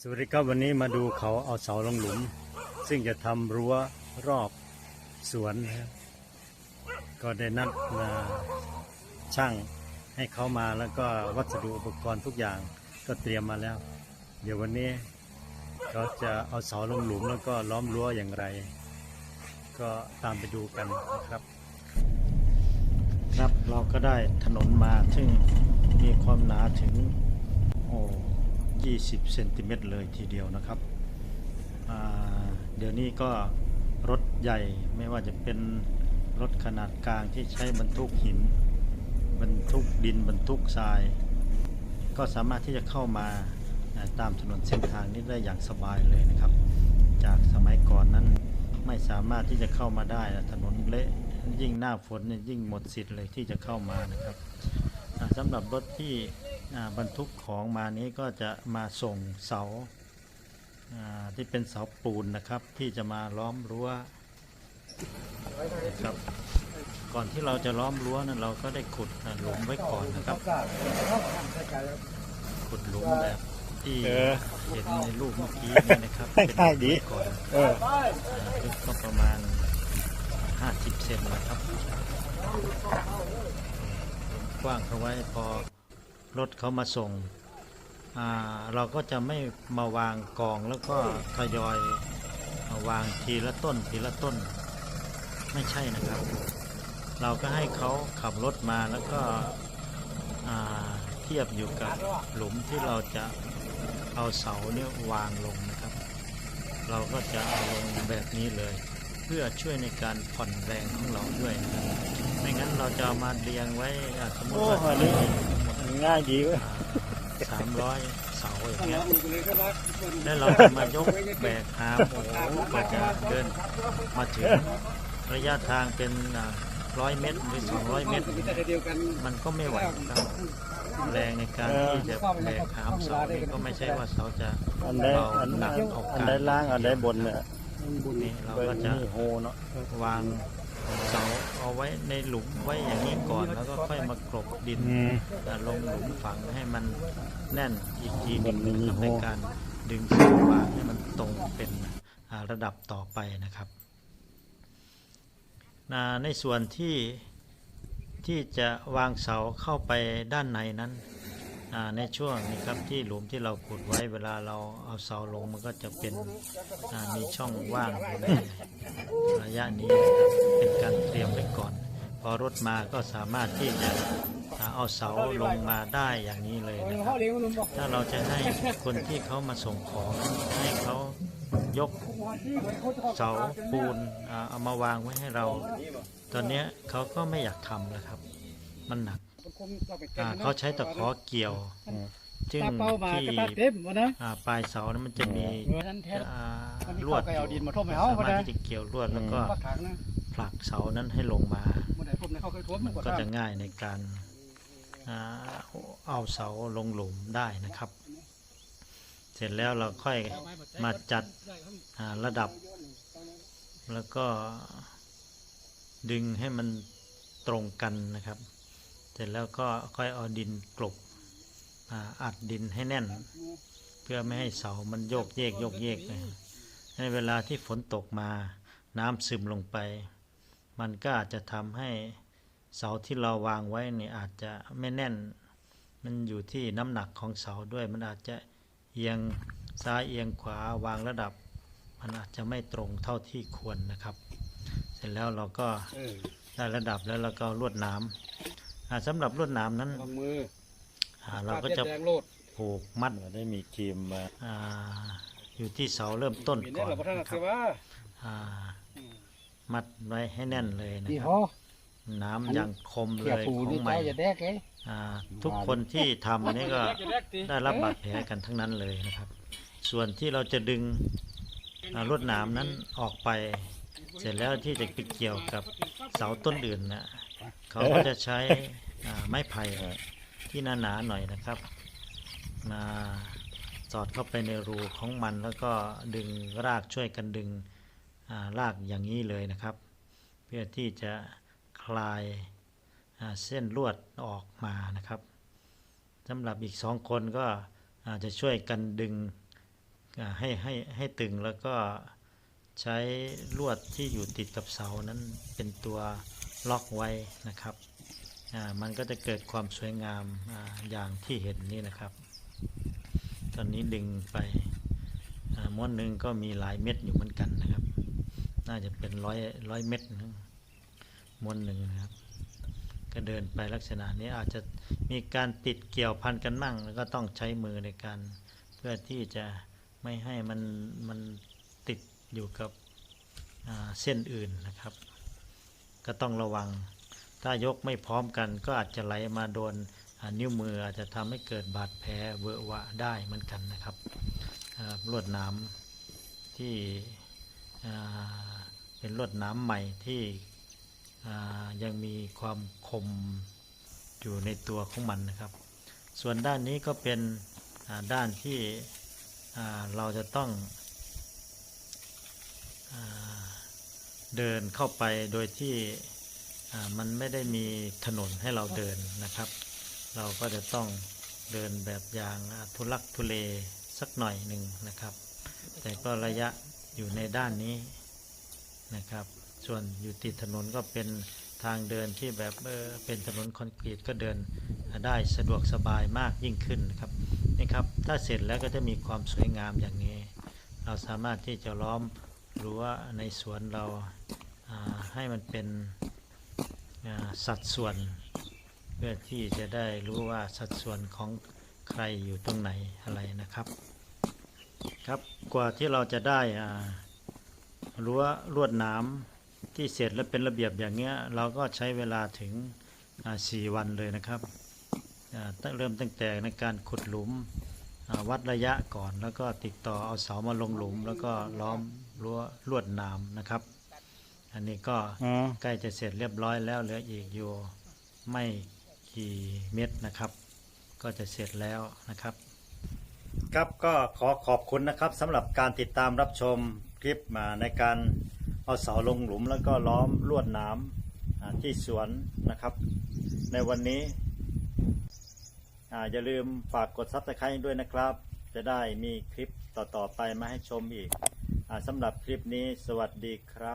สวัสดีครับวันนี้มาดูเขาเอาเสาลงหลุม ซึ่งจะทำรั้วรอบสวนนะครับก็ได้นัดมาช่างให้เขามาแล้วก็วัสดุอุปกรณ์ทุกอย่างก็เตรียมมาแล้ว เดี๋ยววันนี้เขาจะเอาเสาลงหลุมแล้วก็ล้อมรั้วอย่างไร ก็ตามไปดูกันนะครับ ครับเราก็ได้ถนนมาซึ่งมีความหนาถึงโอ้ 20เซนติเมตรเลยทีเดียวนะครับเดี๋ยวนี้ก็รถใหญ่ไม่ว่าจะเป็นรถขนาดกลางที่ใช้บรรทุกหิน บรรทุกดินบรรทุกทราย ก็สามารถที่จะเข้ามาตามถนนเส้นทางนี้ได้อย่างสบายเลยนะครับ จากสมัยก่อนนั้นไม่สามารถที่จะเข้ามาได้ถนนเละยิ่งหน้าฝนยิ่งหมดสิทธิ์เลยที่จะเข้ามานะครับสำหรับรถที่ บรรทุกของมานี้ก็จะมาส่งเสาอ่าที่เป็นเสาปูนนะครับ ที่จะมาล้อมรั้วนะครับ ก่อนที่เราจะล้อมรั้วนั้นเราก็ได้ขุดอ่าหลุมไว้ก่อนนะครับขุดหลุมแบบที่เออเห็นในรูปเมื่อกี้นี่นะครับง่ายดีเป็นหลุมไว้ก่อนเอออ่าลึกก็ประมาณ 50 เซนนะครับกว้างเขาไว้พอ รถเขามาส่ง เราก็จะไม่มาวางกองแล้วก็ทยอยมาวางทีละต้นทีละต้น ไม่ใช่นะครับ เราก็ให้เขาขับรถมาแล้วก็เทียบอยู่กับหลุมที่เราจะเอาเสาเนี่ยวางลงนะครับ เราก็จะเอาลงแบบนี้เลย เพื่อช่วยในการผ่อนแรงของเราด้วยนะครับไม่งั้นเราจะามาเรียงไว้สมมติว่า ง่ายดีเว้ยสามร้อยเสาอย่างเงี้ยแล้วเราจะมายกแบกหามโอ้โหกว่าจะเดินมาถึงระยะทางเป็นร้อยเมตรหรือสองร้อยเมตร มันก็ไม่ไหวครับแรงในการที่จะแบกหามเสานี่ก็ไม่ใช่ว่าเสาจะอันใดเบาอันหนักออกอันกาใดรล่างอันใดบนเนี่ยนี่เราเบิ่ก็งจะนี่โฮเนาะวางเสา เอาไว้ในหลุมไว้อย่างนี้ก่อนแล้วก็ค่อยมากรบดินอืม อ่าลงหลุมฝังให้มันแน่นอีกทีหบนึนงนี้มีทำโฮให้การดึงเสาวางให้มันตรงเป็นอ่าระดับต่อไปนะครับอ่าในส่วนที่ที่จะวางเสาเข้าไปด้านในนั้น อ่าในช่วงนี้ครับที่หลุมที่เราขุดไว้เวลาเราเอาเสาลงมันก็จะเป็นอ่ามีช่องว่างอยู่ในระยะนี้นะครับ เป็นการเตรียมไว้ก่อน พอรถมาก็สามารถที่จะอ่าเอาเสาลงมาได้อย่างนี้เลยนะครับถ้าเราจะให้คนที่เขามาส่งของให้เขายกเสาปูนอ่าเอามาวางไว้ให้เรา ตอนเนี้ยเขาก็ไม่อยากทำแล้วครับ มันหนักอ่าเขาใช้ตะขอเกี่ยวซึ่งตาเป้ามาที่กระตัดเต็มหมดนะอ่าปลายเสานั้นมันจะมีเออนั่นแท้อ่ามันมีลวดข้อไก่เอาดินมาท่วมให้สาเฮาพอมารถนะที่จะเกี่ยวลวดแล้วก็ปักถังนะ ผลักเสานั้นให้ลงมาเมื่อไหร่ผมเนี่ยเขาเคยท่วมมันกว่าก็ทางจะง่ายในการอ่าเอาเสาลงหลุมได้นะครับ เสร็จแล้วเราค่อยมาจัดอ่าระดับ แล้วก็ดึงให้มันตรงกันนะครับ เสร็จแล้วก็ค่อยเอาดินกลบอ่าอัดดินให้แน่น เพื่อไม่ให้เสามันโยกเยกโยกเยกนะในเวลาที่ฝนตกมาน้ำซึมลงไป มันก็อาจจะทำให้เสาที่เราวางไว้เนี่ยอาจจะไม่แน่น มันอยู่ที่น้ำหนักของเสาด้วย มันอาจจะเอียงซ้ายเอียงขวาวางระดับ มันอาจจะไม่ตรงเท่าที่ควรนะครับ เสร็จแล้วเราก็เออได้ระดับแล้วเราก็เอาลวดหน้ำอ่าสำหรับลวดหน้ำนั้นวางมืออ่าเราก็จะแดงโลดผูกมัดได้มีครีมมาอ่าอยู่ที่เสาเริ่มต้นเห็นก่ได้อนหรอพระท่านนะคเสรับว่าอ่า มัดไว้ให้แน่นเลยนะดีคฮรับอน้ำยังคมเลเขี่ยยปูของนี่ใหม่เจ้าอย่าแดกไอ้อ่าทุกคนที่ทำนี่ก็ได้รับบาดแผลกันทั้งนั้นเลยนะครับ ส่วนที่เราจะดึงอ่าลวดหนามนั้นออกไป เสร็จแล้วที่จะไปเกี่ยวกับเสาต้นอื่นนะเขาก็จะใช้อ่าไม้ไผ่ที่หนาๆหน่อยนะครับมาสอดเข้าไปในรูของมันแล้วก็ดึงรากช่วยกันดึง อ่ากอย่างนี้เลยนะครับ เพื่อที่จะคลายาเส้นลวดออกมานะครับสำหรับอีกสองคนก็จะช่วยกันดึงให้ให้ให้ตึงแล้วก็ใช้ลวดที่อยู่ติดกับเสานั้นเป็นตัวล็อกไว้นะครับ มันก็จะเกิดความสวยงามออย่างที่เห็นนี่นะครับ ตอนนี้ดึงไปม้วนหนึ่งก็มีหลายเม็ดอยู่เหมือนกันนะครับ น่าจะเป็นร้อยร้อยเม็ดนะมวนหนึ่งนะครับ ก็เดินไปลักษณะนี้อาจจะมีการติดเกี่ยวพันกันมั่ง แล้วก็ต้องใช้มือในการ เพื่อที่จะไม่ให้มันมันติดอยู่กับเส้นอื่นนะครับ ก็ต้องระวัง ถ้ายกไม่พร้อมกันก็อาจจะไหลมาโดนนิ้วมืออาจจะทำให้เกิดบาดแผลเวอะหวะได้เหมือนกันนะครับอ่าลวดน้ำที่ เป็นลวดน้ำใหม่ที่ยังมีความคมอยู่ในตัวของมันนะครับ ส่วนด้านนี้ก็เป็นด้านที่เราจะต้องอเดินเข้าไปโดยที่มันไม่ได้มีถนนให้เราเดินนะครับ เราก็จะต้องเดินแบบอย่างทุลักทุเลสักหน่อยหนึ่งนะครับ แต่ก็ระยะ อยู่ในด้านนี้นะครับ ส่วนอยู่ติดถนนก็เป็นทางเดินที่แบบเออเป็นถนนคอนกรีตก็เดินได้สะดวกสบายมากยิ่งขึ้นนะครับนี่ครับถ้าเสร็จแล้วก็จะมีความสวยงามอย่างนี้ เราสามารถที่จะล้อมรั้วในสวนเราให้มันเป็นสัดส่วน เพื่อที่จะได้รู้ว่าสัดส่วนของใครอยู่ตรงไหนอะไรนะครับ ครับกว่าที่เราจะได้อ่ารั้วลวดหน้ำที่เสร็จและเป็นระเบียบอย่างเงี้ยเราก็ใช้เวลาถึงอ่าสี่วันเลยนะครับอ่าตั้งเริ่มตั้งแต่ในการขุดหลุมอ่าวัดระยะก่อน แล้วก็ติดต่อเอาเสามาลงหลุม แล้วก็ล้อมรั้วลวดหน้ำนะครับ อันนี้ก็อ๋อใกล้จะเสร็จเรียบร้อยแล้วเหลืออีกอยู่ไม่กี่เม็ดนะครับ ก็จะเสร็จแล้วนะครับ ครับก็ขอขอบคุณนะครับสำหรับการติดตามรับชมคลิปมาในการเอาเสาลงหลุมแล้วก็ล้อมลวดน้ำอ่าที่สวนนะครับ ในวันนี้ออย่าลืมฝากกดซับสไครต์ด้วยนะครับ จะได้มีคลิปต่อๆไปมาให้ชมอีกอสำหรับคลิปนี้สวัสดีครับ